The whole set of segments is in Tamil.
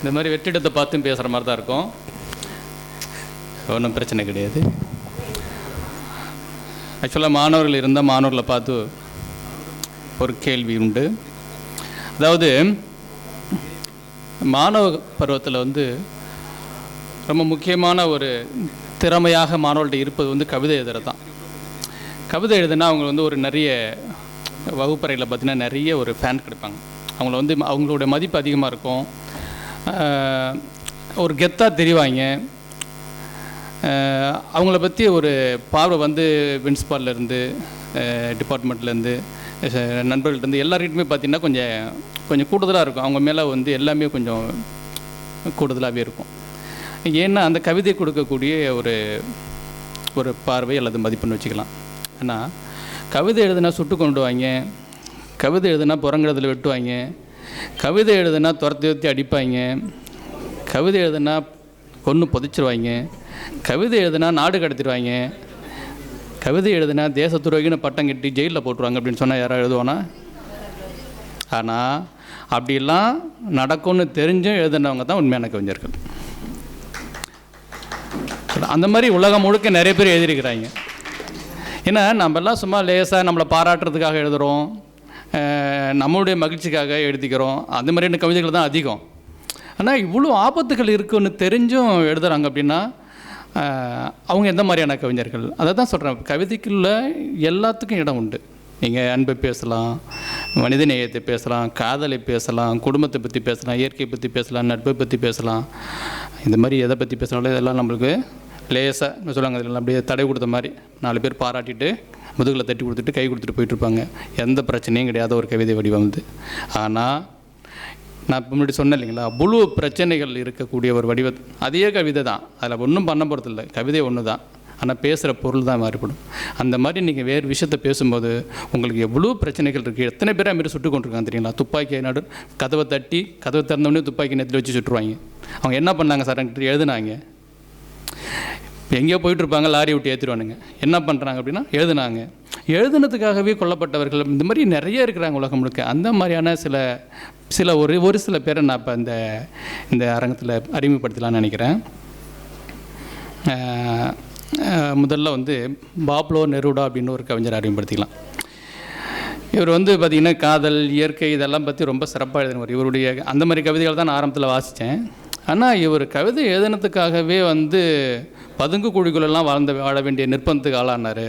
இந்த மாதிரி வெற்றிடத்தை பார்த்தும் பேசுகிற மாதிரி தான் இருக்கும். ஒன்றும் பிரச்சனை கிடையாது. ஆக்சுவலாக மாணவர்கள் இருந்தால் மாணவர்களை பார்த்து ஒரு கேள்வி உண்டு. அதாவது மாணவ பருவத்தில் வந்து ரொம்ப முக்கியமான ஒரு திறமையாக மாணவர்கள்ட்ட இருப்பது வந்து கவிதை எழுதுறது தான் கவிதை எழுதுனா அவங்க வந்து ஒரு நிறைய வகுப்பறையில் பார்த்தீங்கன்னா நிறைய ஒரு ஃபேன் கிடைப்பாங்க. அவங்கள வந்து அவங்களோட மதிப்பு அதிகமாக இருக்கும். ஒரு கெத்தாக தெரிவாங்க. அவங்கள பற்றி ஒரு பார்வை வந்து பிரின்ஸ்பால்லேருந்து டிபார்ட்மெண்ட்லேருந்து நண்பர்கள்ட்டேருந்து எல்லார்கிட்டையுமே பார்த்திங்கன்னா கொஞ்சம் கொஞ்சம் கூடுதலாக இருக்கும். அவங்க மேலே வந்து எல்லாமே கொஞ்சம் கூடுதலாகவே இருக்கும். ஏன்னா அந்த கவிதை கொடுக்கக்கூடிய ஒரு ஒரு பார்வை அல்லது மதிப்புன்னு வச்சுக்கலாம். ஏன்னா கவிதை எழுதுனா சுட்டு கொண்டு வாங்க கவிதை எழுதுனா புறங்கிறதுல வெட்டுவாங்க. கவிதை எழுதுனா துரத்தி துரத்தி அடிப்பாங்க. கவிதை எழுதுனா கொன்று புதைச்சிருவாங்க. கவிதை எழுதுனா நாடு கடத்திடுவாங்க கவிதை எழுதுனா தேச துரோகின்னு பட்டம் கட்டி ஜெயிலில் போட்டுருவாங்க அப்படின்னு சொன்னால் யாராவது எழுதுவானா? ஆனால் அப்படிலாம் நடக்கும்னு தெரிஞ்சும் எழுதுனவங்க தான் உண்மையான கவிஞர்கள். அந்த மாதிரி உலகம் முழுக்க நிறைய பேர் எழுதியிருக்கிறாங்க. ஏன்னா நம்மெல்லாம் சும்மா லேசாக நம்மளை பாராட்டுறதுக்காக எழுதுகிறோம் நம்மளுடைய மகிழ்ச்சிக்காக எழுதிக்கிறோம் அந்த மாதிரியான கவிதைகள் தான் அதிகம். ஆனால் இவ்வளோ ஆபத்துகள் இருக்குன்னு தெரிஞ்சும் எழுதுகிறாங்க அப்படின்னா அவங்க எந்த மாதிரியான கவிஞர்கள்? அதை தான் சொல்கிறேன் கவிதைக்குள்ள எல்லாத்துக்கும் இடம் உண்டு. நீங்கள் அன்பை பேசலாம் மனித நேயத்தை பேசலாம் காதலை பேசலாம் குடும்பத்தை பற்றி பேசலாம் இயற்கையை பற்றி பேசலாம் நட்பை பற்றி பேசலாம். இந்த மாதிரி எதை பற்றி பேசினாலும் இதெல்லாம் நம்மளுக்கு லேசாக சொல்லுவாங்க இதெல்லாம் அப்படியே தடை கொடுத்த மாதிரி நாலு பேர் பாராட்டிட்டு முதுகில் தட்டி கொடுத்துட்டு கை கொடுத்துட்டு போயிட்டுருப்பாங்க எந்த பிரச்சனையும் கிடையாத ஒரு கவிதை வடிவம் வந்து ஆனால் நான் இப்போ முன்னாடி சொன்னேன் இல்லைங்களா அவ்வளோ பிரச்சனைகள் இருக்கக்கூடிய ஒரு வடிவ அதே கவிதை தான். அதில் ஒன்றும் பண்ண போகிறது இல்லை. கவிதை ஒன்று தான் ஆனால் பேசுகிற பொருள் தான் மாறுபடும். அந்த மாதிரி நீங்கள் வேறு விஷயத்தை பேசும்போது உங்களுக்கு எவ்வளோ பிரச்சனைகள் இருக்குது எத்தனை பேர் அதுமாரி சுட்டு கொண்டிருக்காங்க தெரியுங்களா? துப்பாக்கி நடு கதவை தட்டி கதவை திறந்தோடனே துப்பாக்கி நேரத்தில் வச்சு சுட்டுருவாங்க. அவங்க என்ன பண்ணாங்க? சார் என்கிட்ட எழுதுனாங்க. எங்கேயோ போயிட்டு இருப்பாங்க லாரி விட்டு ஏற்றிடுவானுங்க என்ன பண்ணுறாங்க அப்படின்னா எழுதுனாங்க. எழுதுனதுக்காகவே கொல்லப்பட்டவர்கள் இந்த மாதிரி நிறைய இருக்கிறாங்க உலகம் முழுக்க. அந்த மாதிரியான சில சில ஒரு ஒரு சில பேரை நான் இப்போ இந்த இந்த அரங்கத்தில் அறிமுகப்படுத்தலாம்னு நினைக்கிறேன். முதல்ல வந்து பாப்லோ நெருடா அப்படின்னு ஒரு கவிஞர் அறிமுகப்படுத்திக்கலாம் இவர் வந்து பார்த்திங்கன்னா காதல் இயற்கை இதெல்லாம் பற்றி ரொம்ப சிறப்பாக எழுதினவர். இவருடைய அந்த மாதிரி கவிதைகள் தான் நான் ஆரம்பத்தில் வாசித்தேன் ஆனால் இவர் கவிதை எழுதினத்துக்காகவே வந்து பதுங்கு குழிக்குள்ளெல்லாம் வாழ்ந்த வாழ வேண்டிய நிர்பந்தத்துக்கு ஆளானார்.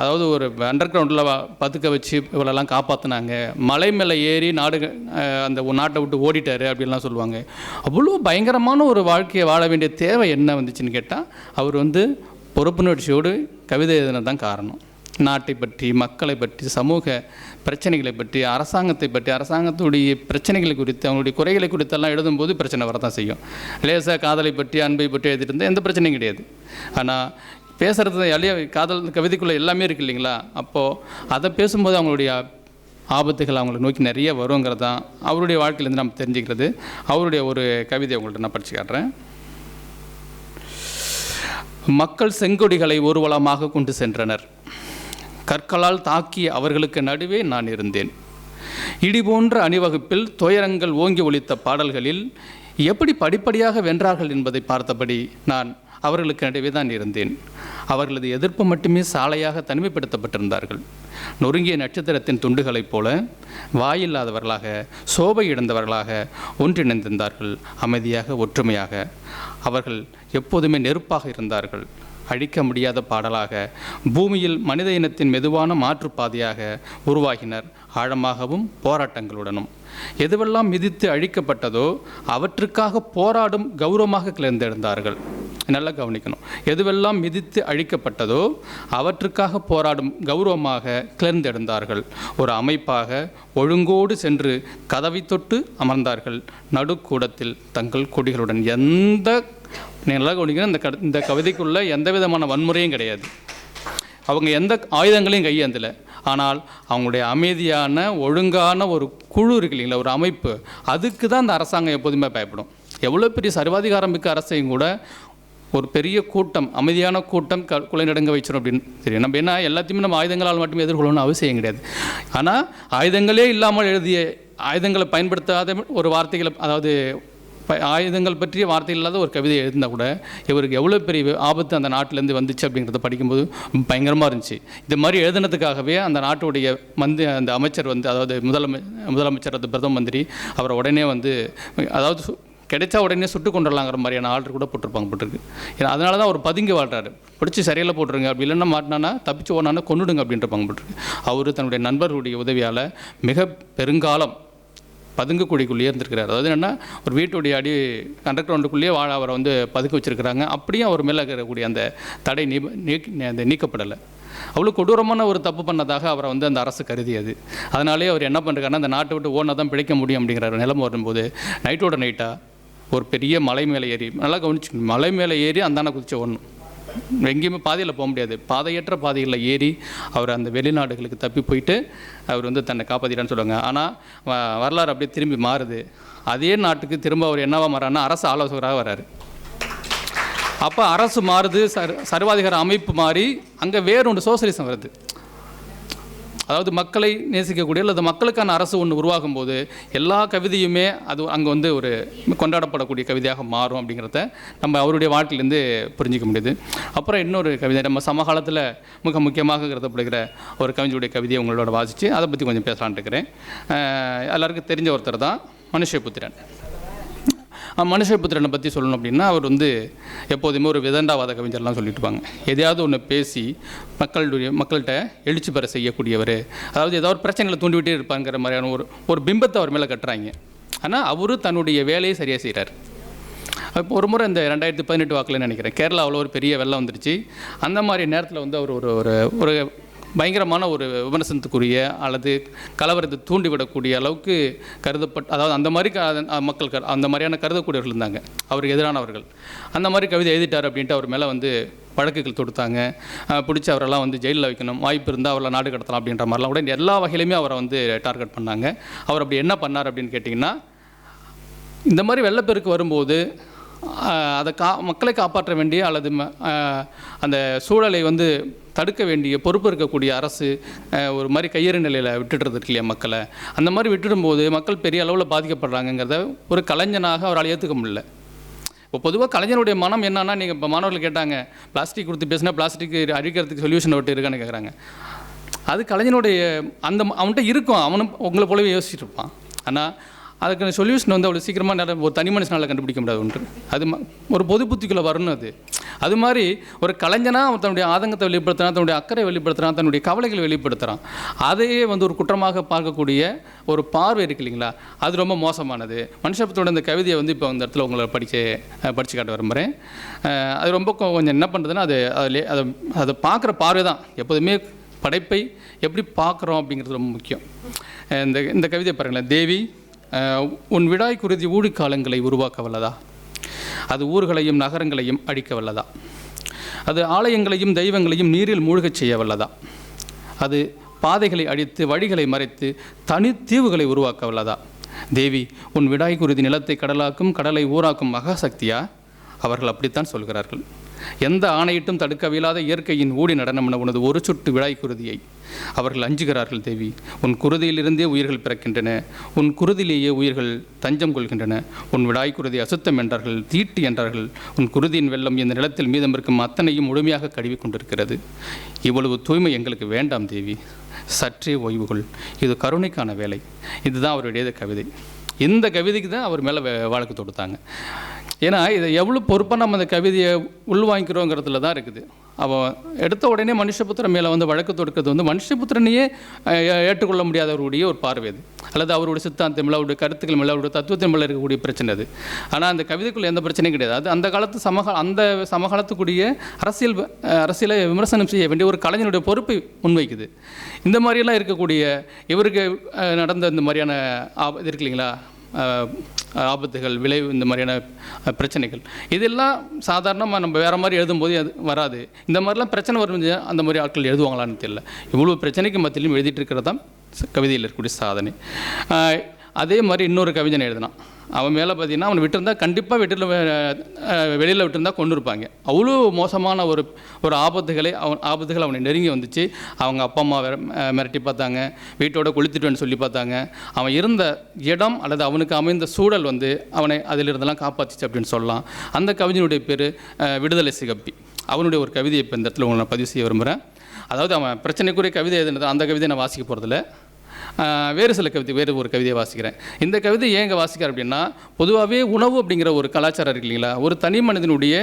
அதாவது ஒரு அண்டர் கிரவுண்டில் பதுக்க வச்சு இவளெல்லாம் காப்பாற்றினாங்க மலை மேலே ஏறி நாடு அந்த ஒரு நாட்டை விட்டு ஓடிட்டாரு அப்படின்லாம் சொல்லுவாங்க. அவ்வளோ பயங்கரமான ஒரு வாழ்க்கையை வாழ வேண்டிய தேவை என்ன வந்துச்சுன்னு கேட்டால் அவர் வந்து பொறுப்புணர்ச்சியோடு கவிதை எழுதினது தான் காரணம். நாட்டை பற்றி மக்களை பற்றி சமூக பிரச்சனைகளை பற்றி அரசாங்கத்தை பற்றி அரசாங்கத்துடைய பிரச்சனைகளை குறித்து அவங்களுடைய குறைகளை குறித்தெல்லாம் எழுதும்போது பிரச்சனை வரதான் செய்யும். லேசாக காதலை பற்றி அன்பை பற்றி எழுதிட்டு இருந்தால் எந்த பிரச்சனையும் கிடையாது. ஆனால் பேசுகிறது எளிய காதல் கவிதைக்குள்ளே எல்லாமே இருக்கு இல்லைங்களா? அப்போது அதை பேசும்போது அவங்களுடைய ஆபத்துகள் அவங்களை நோக்கி நிறைய வருங்கிறது தான் அவருடைய வாழ்க்கையிலேருந்து நம்ம தெரிஞ்சுக்கிறது. அவருடைய ஒரு கவிதை உங்கள்கிட்ட நான் படித்து காட்டுறேன். மக்கள் செங்கொடிகளை ஊர்வலமாக கொண்டு சென்றனர். கற்களால் தாக்கி அவர்களுக்கு நடுவே நான் இருந்தேன். இடி போன்ற அணிவகுப்பில் துயரங்கள் ஓங்கி ஒழித்த பாடல்களில் எப்படி படிப்படியாக வென்றார்கள் என்பதை பார்த்தபடி நான் அவர்களுக்கு நடுவே தான் இருந்தேன். அவர்களது எதிர்ப்பு மட்டுமே சாலையாக தனிமைப்படுத்தப்பட்டிருந்தார்கள். நொறுங்கிய நட்சத்திரத்தின் துண்டுகளைப் போல வாயில்லாதவர்களாக சோபை இழந்தவர்களாக ஒன்றிணைந்திருந்தார்கள். அமைதியாக ஒற்றுமையாக அவர்கள் எப்போதுமே நெருப்பாக இருந்தார்கள். அழிக்க முடியாத பாடலாக பூமியில் மனித இனத்தின் மெதுவான மாற்றுப்பாதையாக உருவாகினர். ஆழமாகவும் போராட்டங்களுடனும். எதுவெல்லாம் மிதித்து அழிக்கப்பட்டதோ அவற்றுக்காக போராடும் கௌரவமாக கிளர்ந்தெழுந்தார்கள். நல்லா கவனிக்கணும். எதுவெல்லாம் மிதித்து அழிக்கப்பட்டதோ அவற்றுக்காக போராடும் கௌரவமாக கிளர்ந்தெழுந்தார்கள். ஒரு அமைப்பாக ஒழுங்கோடு சென்று கதவை தொட்டு அமர்ந்தார்கள். நடுக்கூடத்தில் தங்கள் கொடிகளுடன் எந்த நீங்கள் நல்லா கவனிக்கணும் இந்த கட இந்த கவிதைக்குள்ளே எந்த விதமான வன்முறையும் கிடையாது. அவங்க எந்த ஆயுதங்களையும் கையேந்தலை. ஆனால் அவங்களுடைய அமைதியான ஒழுங்கான ஒரு குழு இருக்கு இல்லைங்களா ஒரு அமைப்பு அதுக்கு தான் அந்த அரசாங்கம் எப்போதுமே பயப்படும். எவ்வளோ பெரிய சர்வாதிகாரம் மிக்க அரசையும் கூட ஒரு பெரிய கூட்டம் அமைதியான கூட்டம் க குலைநடுங்க வச்சிடும் அப்படின்னு தெரியும். நம்ம என்ன எல்லாத்தையுமே நம்ம ஆயுதங்களால் மட்டுமே எதிர்கொள்ளணும்னு அவசியம் கிடையாது. ஆனால் ஆயுதங்களே இல்லாமல் எழுதிய ஆயுதங்களை பயன்படுத்தாத ஒரு வார்த்தைகளை அதாவது ஆயுதங்கள் பற்றிய வார்த்தை இல்லாத ஒரு கவிதை எழுந்தால் கூட இவருக்கு எவ்வளோ பெரிய ஆபத்து அந்த நாட்டிலேருந்து வந்துச்சு அப்படிங்கிறத படிக்கும்போது பயங்கரமாக இருந்துச்சு. இது மாதிரி எழுதுனதுக்காகவே அந்த நாட்டுடைய மந்தி அந்த அமைச்சர் வந்து அதாவது முதலமை முதலமைச்சர் அது பிரதம மந்திரி அவரை உடனே வந்து அதாவது சு- கிடைச்சா உடனே சுட்டு கொண்டுடலாங்கிற மாதிரியான ஆர்டர் கூட போட்டிருப்பாங்க போட்டிருக்கு ஏன்னா அதனால தான் அவர் பதுங்கி வாழ்றாரு. பிடிச்சி சரியில்லை போட்டுருங்க அப்படி இல்லைன்னா மாட்டினானா தப்பிச்சு ஓனானா கொண்டுடுங்க அப்படின்றப்பாங்க போட்டிருக்கு அவர் தன்னுடைய நண்பர்களுடைய உதவியால் மிக பெருங்காலம் பதுங்கு குழிக்குள்ளேயே இருந்திருக்கிறார். அதாவது என்னென்னா ஒரு வீட்டுடைய அடி அண்டர் கிரவுண்டுக்குள்ளேயே வாழ அவரை வந்து பதுக்க வச்சுருக்கிறாங்க. அப்படியும் அவர் மேலே இருக்கக்கூடிய அந்த தடை நீ அந்த நீக்கப்படலை. அவ்வளோ கொடூரமான ஒரு தப்பு பண்ணதாக அவரை வந்து அந்த அரசு கருதியது. அதனாலே அவர் என்ன பண்ணுறாருன்னா அந்த நாட்டை விட்டு ஓனா தான் பிழைக்க முடியும் அப்படிங்கிற ஒரு நிலைமை வரும்போது நைட்டோட நைட்டாக ஒரு பெரிய மலை மேலே ஏறி நல்லா கவனிச்சு மலை மேலே ஏறி அந்தான குதிச்சு ஓடணும். எங்கேயுமே பாதையில் போக முடியாது. பாதையற்ற பாதைகளில் ஏறி அவர் அந்த வெளிநாடுகளுக்கு தப்பி போயிட்டு அவர் வந்து தன்னை காப்பாற்றிட்டான்னு சொல்லுவாங்க. ஆனால் வ- வரலாறு அப்படியே திரும்பி மாறுது. அதே நாட்டுக்கு திரும்ப அவர் என்னவா மாறாருன்னா அரசு ஆலோசகராக வராரு. அப்போ அரசு மாறுது சர் சர்வாதிகார அமைப்பு மாறி அங்கே வேறொன்று சோசலிசம் வருது. அதாவது மக்களை நேசிக்கக்கூடிய அல்லது மக்களுக்கான அரசு ஒன்று உருவாகும் போது எல்லா கவிதையுமே அது அங்கே வந்து ஒரு கொண்டாடப்படக்கூடிய கவிதையாக மாறும் அப்படிங்கிறத நம்ம அவருடைய வாழ்க்கையிலேருந்து புரிஞ்சிக்க முடியுது. அப்புறம் இன்னொரு கவிதை நம்ம சமகாலத்தில் மிக முக்கியமாக கருதப்படுகிற ஒரு கவிஞருடைய கவிதையை உங்களோட வாசித்து அதை பற்றி கொஞ்சம் பேசலான்ட்டு இருக்கிறேன். எல்லாருக்கும் தெரிஞ்ச ஒருத்தர் தான் மனுஷபுத்திரன். மனுஷபுத்திரனை பற்றி சொல்லணும் அப்படின்னா அவர் வந்து எப்போதுமே ஒரு விதண்டாவாத கவிஞர்லாம் சொல்லிட்டுப்பாங்க. எதையாவது ஒன்று பேசி மக்களுடைய மக்கள்கிட்ட எழுச்சி பெற செய்யக்கூடியவர். அதாவது ஏதாவது ஒரு பிரச்சனைகளை தூண்டிவிட்டே இருப்பாங்கிற மாதிரியான ஒரு ஒரு பிம்பத்தை அவர் மேலே கட்டுறாங்க. ஆனால் அவர் தன்னுடைய வேலையை சரியாக செய்கிறார் இப்போ ஒரு முறை இந்த ரெண்டாயிரத்தி பதினெட்டு வாக்கில் நினைக்கிறேன். கேரளாவில் ஒரு பெரிய வெள்ளம் வந்துருச்சு. அந்த மாதிரி நேரத்தில் வந்து அவர் ஒரு ஒரு ஒரு பயங்கரமான ஒரு விமர்சனத்துக்குரிய அல்லது கலவரத்தை தூண்டிவிடக்கூடிய அளவுக்கு கருதப்பட்ட அதாவது அந்த மாதிரி க மக்கள் கரு அந்த மாதிரியான கருதக்கூடியவர்கள் இருந்தாங்க. அவருக்கு எதிரானவர்கள். அந்த மாதிரி கவிதை எழுதிட்டார் அப்படின்ட்டு அவர் மேலே வந்து வழக்குகள் தொடுத்தாங்க. பிடிச்சி அவரெல்லாம் வந்து ஜெயிலில் வைக்கணும். வாய்ப்பு இருந்தால் அவரை நாடு கடத்தலாம் அப்படின்ற மாதிரிலாம் கூட எல்லா வகையிலுமே அவரை வந்து டார்கெட் பண்ணாங்க. அவர் அப்படி என்ன பண்ணார் அப்படின்னு கேட்டிங்கன்னா இந்த மாதிரி வெள்ளப்பெருக்கு வரும்போது அதை கா மக்களை காப்பாற்ற வேண்டிய அல்லது ம- அந்த சூழலை வந்து தடுக்க வேண்டிய பொறுப்பு இருக்கக்கூடிய அரசு ஒரு மாதிரி கையறு நிலையில் விட்டுடுறது இருக்கு இல்லையா மக்களை? அந்த மாதிரி விட்டுடும்போது மக்கள் பெரிய அளவில் பாதிக்கப்படுறாங்கங்கிறத ஒரு கலைஞனாக அவரால் ஏற்றுக்க முடியல. இப்போ பொதுவாக கலைஞருடைய மனம் என்னன்னா நீங்கள் இப்போ மாணவர்கள் கேட்டாங்க பிளாஸ்டிக் கொடுத்து பேசினா பிளாஸ்டிக் அழிக்கிறதுக்கு சொல்யூஷன் விட்டு இருக்கான்னு கேட்குறாங்க அது கலைஞனுடைய அந்த ம- அவன்கிட்ட இருக்கும் அவனும் உங்களை போலவே யோசிச்சுட்டு இருப்பான். ஆனால் அதுக்கான சொல்யூஷன் வந்து அவ்வளோ சீக்கிரமாக நல்ல ஒரு தனி மனுஷனால் கண்டுபிடிக்க முடியாது ஒன்று. அது ஒரு பொது புத்திக்குள்ளே வரணும் அது. அது மாதிரி ஒரு கலைஞனா அவன் தன்னுடைய ஆதங்கத்தை வெளிப்படுத்துகிறான் தன்னுடைய அக்கறை வெளிப்படுத்துகிறான் தன்னுடைய கவலைகளை வெளிப்படுத்துகிறான் அதையே வந்து ஒரு குற்றமாக பார்க்கக்கூடிய ஒரு பார்வை இருக்கு இல்லைங்களா? அது ரொம்ப மோசமானது. மனுஷபத்தோட இந்த கவிதையை வந்து இப்போ அந்த இடத்துல உங்களை படிக்க படித்து படிச்சு காட்ட விரும்புகிறேன் அது ரொம்ப கொ- கொஞ்சம் என்ன பண்ணுறதுன்னா அது அதில் அதை அதை பார்க்குற பார்வை தான். எப்போதுமே படைப்பை எப்படி பார்க்குறோம் அப்படிங்கிறது ரொம்ப முக்கியம். இந்த இந்த கவிதையை பாருங்களேன். தேவி உன் விடாய் குருதி ஊழிக்காலங்களை உருவாக்க வல்லதா அது ஊர்களையும் நகரங்களையும் அழிக்க வல்லதா அது ஆலயங்களையும் தெய்வங்களையும் நீரில் மூழ்கச் செய்ய வல்லதா அது பாதைகளை அழித்து வழிகளை மறைத்து தனித்தீவுகளை உருவாக்க வல்லதா தேவி உன் விடாய் குருதி நிலத்தை கடலாக்கும் கடலை ஊராக்கும் மகாசக்தியா? அவர்கள் அப்படித்தான் சொல்கிறார்கள். எந்த ஆணையிட்டும் தடுக்கவியலாத இயற்கையின் ஊடி நடனமென உனது ஒரு சுட்டு விழாய் குருதியை. அவர்கள் அஞ்சுகிறார்கள் தேவி உன் குருதியிலிருந்தே உயிர்கள் பிறக்கின்றன உன் குருதியிலேயே உயிர்கள் தஞ்சம் கொள்கின்றன உன் விடாய் குருதி அசுத்தம் என்றார்கள் தீட்டு என்றார்கள் உன் குருதியின் வெள்ளம் இந்த நிலத்தில் மீதம் இருக்கும் அத்தனையும் முழுமையாக கழுவி கொண்டிருக்கிறது. இவ்வளவு தூய்மை எங்களுக்கு வேண்டாம் தேவி. சற்றே ஓய்வுகள் இது கருணைக்கான வேலை. இதுதான் அவருடைய கவிதை. இந்த கவிதைக்கு தான் அவர் மேலே வழக்கு தொடுத்தாங்க. ஏன்னா இதை எவ்வளோ பொறுப்பாக நம்ம அந்த கவிதையை உள்வாங்கிக்கிறோங்கிறதுல தான் இருக்குது. அவன் எடுத்த உடனே மனுஷபுத்திரன் மேலே வந்து வழக்கு தொடுக்கிறது வந்து மனுஷபுத்திரனையே ஏ- ஏற்றுக்கொள்ள முடியாதவருடைய ஒரு பார்வை அது. அல்லது அவருடைய சித்தாந்தம் மேலே அவருடைய கருத்துக்கள் மேலே அவருடைய தத்துவத்தின் மேலே இருக்கக்கூடிய பிரச்சனை அது. ஆனால் அந்த கவிதைக்குள்ள எந்த பிரச்சனையும் கிடையாது. அது அந்த காலத்து சமகா அந்த சமகாலத்துக்குரிய அரசியல் வ- அரசியலை விமர்சனம் செய்ய வேண்டிய ஒரு கலைஞனுடைய பொறுப்பை முன்வைக்குது. இந்த மாதிரியெல்லாம் இருக்கக்கூடிய இவருக்கு நடந்த இந்த மாதிரியான இது இருக்கு இல்லைங்களா? ஆபத்துகள் விளைவு இந்த மாதிரியான பிரச்சனைகள். இதெல்லாம் சாதாரணமாக நம்ம வேறு மாதிரி எழுதும்போது அது வராது. இந்த மாதிரிலாம் பிரச்சனை வரும் அந்த மாதிரி ஆட்கள் எழுதுவாங்களான்னு தெரியல. இவ்வளோ பிரச்சனைக்கு மத்தியிலும் எழுதிட்டு இருக்கிறது தான் கவிதையில் இருக்கக்கூடிய சாதனை. அதே மாதிரி இன்னொரு கவிஞன் எழுதினான். அவன் மேலே பார்த்தீங்கன்னா அவனை விட்டுருந்தா கண்டிப்பாக வீட்டில் வெளியில் விட்டுருந்தா கொண்டு இருப்பாங்க அவ்வளோ மோசமான ஒரு ஒரு ஆபத்துகளை அவன் ஆபத்துகள் அவனை நெருங்கி வந்துச்சு. அவங்க அப்பா அம்மா மிரட்டி பார்த்தாங்க. வீட்டோட கொளுத்திட்டுன்னு சொல்லி பார்த்தாங்க. அவன் இருந்த இடம் அல்லது அவனுக்கு அமைந்த சூழல் வந்து அவனை அதிலிருந்தெல்லாம் காப்பாற்றிச்சு அப்படின்னு சொல்லலாம். அந்த கவிஞனுடைய பேர் விடுதலை சிகப்பி. அவனுடைய ஒரு கவிதையை இப்போ இந்த இடத்துல உங்களை நான் பதிவு செய்ய விரும்புகிறேன் அதாவது அவன் பிரச்சனைக்குரிய கவிதை எழுதுனது அந்த கவிதையை நான் வாசிக்க போகிறதில்ல வேறு சில கவிதை வேறு ஒரு கவிதையை வாசிக்கிறேன். இந்த கவிதை ஏன் இங்கே வாசிக்கிறேன் அப்படின்னா பொதுவாகவே உணவு அப்படிங்கிற ஒரு கலாச்சாரம் இருக்கு இல்லைங்களா? ஒரு தனி மனிதனுடைய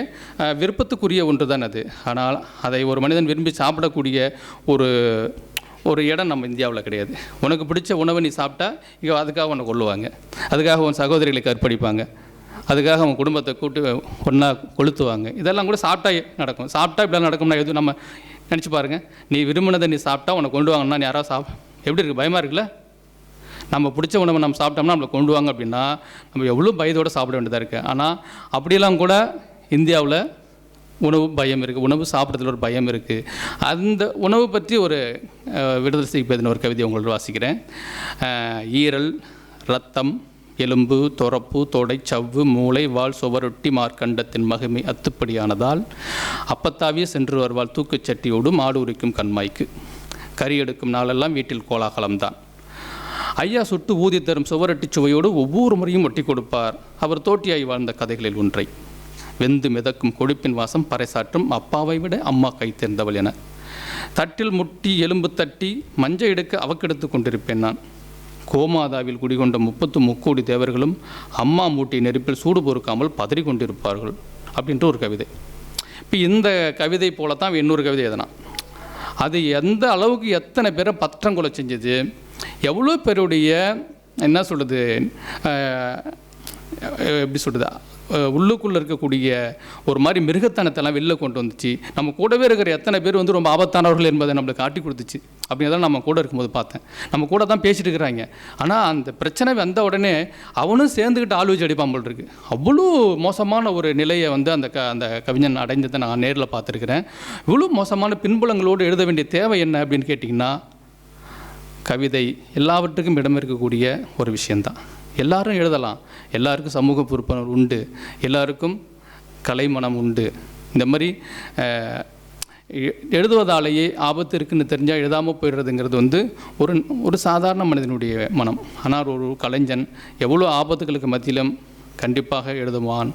விருப்பத்துக்குரிய ஒன்று தான் அது. ஆனால் அதை ஒரு மனிதன் விரும்பி சாப்பிடக்கூடிய ஒரு ஒரு இடம் நம்ம இந்தியாவில் கிடையாது. உனக்கு பிடிச்ச உணவை நீ சாப்பிட்டா இங்கே அதுக்காக உன்னை கொள்ளுவாங்க அதுக்காக உன் சகோதரிகளுக்கு அர்ப்பணிப்பாங்க. அதுக்காக அவன் குடும்பத்தை கூட்டு ஒன்றா கொளுத்துவாங்க. இதெல்லாம் கூட சாப்பிட்டா நடக்கும். சாப்பிட்டா இப்படிலாம் நடக்கும்னா எதுவும் நம்ம நினச்சி பாருங்கள் நீ விரும்பினதை நீ சாப்பிட்டா உன்னை கொண்டு வாங்கன்னா யாராவது சாப் எப்படி இருக்குது பயமாக இருக்குல்ல? நம்ம பிடிச்ச உணவை நம்ம சாப்பிட்டோம்னா நம்மளை கொண்டு வாங்க அப்படின்னா நம்ம எவ்வளோ பயத்தோடு சாப்பிட வேண்டியதாக இருக்குது ஆனால் அப்படியெல்லாம் கூட இந்தியாவில் உணவு பயம் இருக்குது உணவு சாப்பிட்றதுல ஒரு பயம் இருக்குது அந்த உணவு பற்றி ஒரு விடுதலை சிகிப்பதின ஒரு கவிதை உங்களோட வாசிக்கிறேன். ஈரல் ரத்தம் எலும்பு தொரப்பு தொடை சவ்வு மூளை வால் சுவரொட்டி மார்க்கண்டத்தின் மகிமை அத்துப்படியானதால் அப்பத்தாவியே சென்று வருவாள் தூக்குச்சட்டியோடு மாடு உரிக்கும் கண்மாய்க்கு. கறி எடுக்கும் நாளெல்லாம் வீட்டில் கோலாகலம்தான் ஐயா சுட்டு ஊதி தரும் சுவரட்டி சுவையோடு ஒவ்வொரு முறையும் ஒட்டி கொடுப்பார். அவர் தோட்டியாய் வாழ்ந்த கதைகளில் ஒன்றை. வெந்து மிதக்கும் கொழுப்பின் வாசம் பறைசாற்றும் அப்பாவை விட அம்மா கை தேர்ந்தவள் என. தட்டில் முட்டி எலும்பு தட்டி மஞ்சள் எடுக்க அவக்கெடுத்து கொண்டிருப்பேன் நான். கோமாதாவில் குடிகொண்ட முப்பத்து முக்கோடி தேவர்களும் அம்மா மூட்டி நெருப்பில் சூடு பொறுக்காமல் பதறி கொண்டிருப்பார்கள். அப்படின்ற ஒரு கவிதை. இப்போ இந்த கவிதை போல தான் இன்னொரு கவிதை எதனா அது எந்த அளவுக்கு எத்தனை பேரை பற்றங்கொலை செஞ்சது? எவ்வளோ பேருடைய என்ன சொல்கிறது எப்படி சொல்கிறது உள்ளுக்குள்ளே இருக்கக்கூடிய ஒரு மாதிரி மிருகத்தனத்தெல்லாம் வெளில கொண்டு வந்துச்சு. நம்ம கூடவே இருக்கிற எத்தனை பேர் வந்து ரொம்ப ஆபத்தானவர்கள் என்பதை நம்மளுக்கு காட்டி கொடுத்துச்சு. அப்படின்றதான் நம்ம கூட இருக்கும்போது பார்த்தேன். நம்ம கூட தான் பேசிட்டு இருக்கிறாங்க. ஆனால் அந்த பிரச்சனை வந்த உடனே அவனும் சேர்ந்துக்கிட்டு ஆள் வச்சு அடிப்பான் போல் இருக்கு. அவ்வளோ மோசமான ஒரு நிலையை வந்து அந்த க அந்த கவிஞன் அடைந்ததை நான் நேரில் பார்த்துருக்குறேன். இவ்வளோ மோசமான பின்புலங்களோடு எழுத வேண்டிய தேவை என்ன அப்படின்னு கேட்டிங்கன்னா கவிதை எல்லாவற்றுக்கும் இடம் இருக்கக்கூடிய ஒரு விஷயந்தான் எல்லாரும் எழுதலாம். எல்லாருக்கும் சமூக பொறுப்புணர்வு உண்டு. எல்லாருக்கும் கலைமனம் உண்டு. இந்த மாதிரி எ- எழுதுவதாலேயே ஆபத்து இருக்குன்னு தெரிஞ்சால் எழுதாமல் போயிடுறதுங்கிறது வந்து ஒரு ஒரு சாதாரண மனிதனுடைய மனம். ஆனால் ஒரு கலைஞன் எவ்வளோ ஆபத்துகளுக்கு மத்தியிலும் கண்டிப்பாக எழுதுவான்.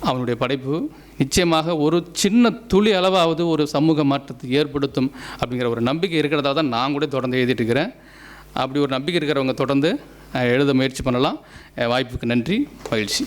அவனுடைய படைப்பு நிச்சயமாக ஒரு சின்ன துளி அளவாவது ஒரு சமூக மாற்றத்தை ஏற்படுத்தும் அப்படிங்கிற ஒரு நம்பிக்கை இருக்கிறதா தான் நான் கூட தொடர்ந்து எழுதிட்டு இருக்கிறேன். அப்படி ஒரு நம்பிக்கை இருக்கிறவங்க தொடர்ந்து எழுத முயற்சி பண்ணலாம். வாய்ப்புக்கு நன்றி மகிழ்ச்சி.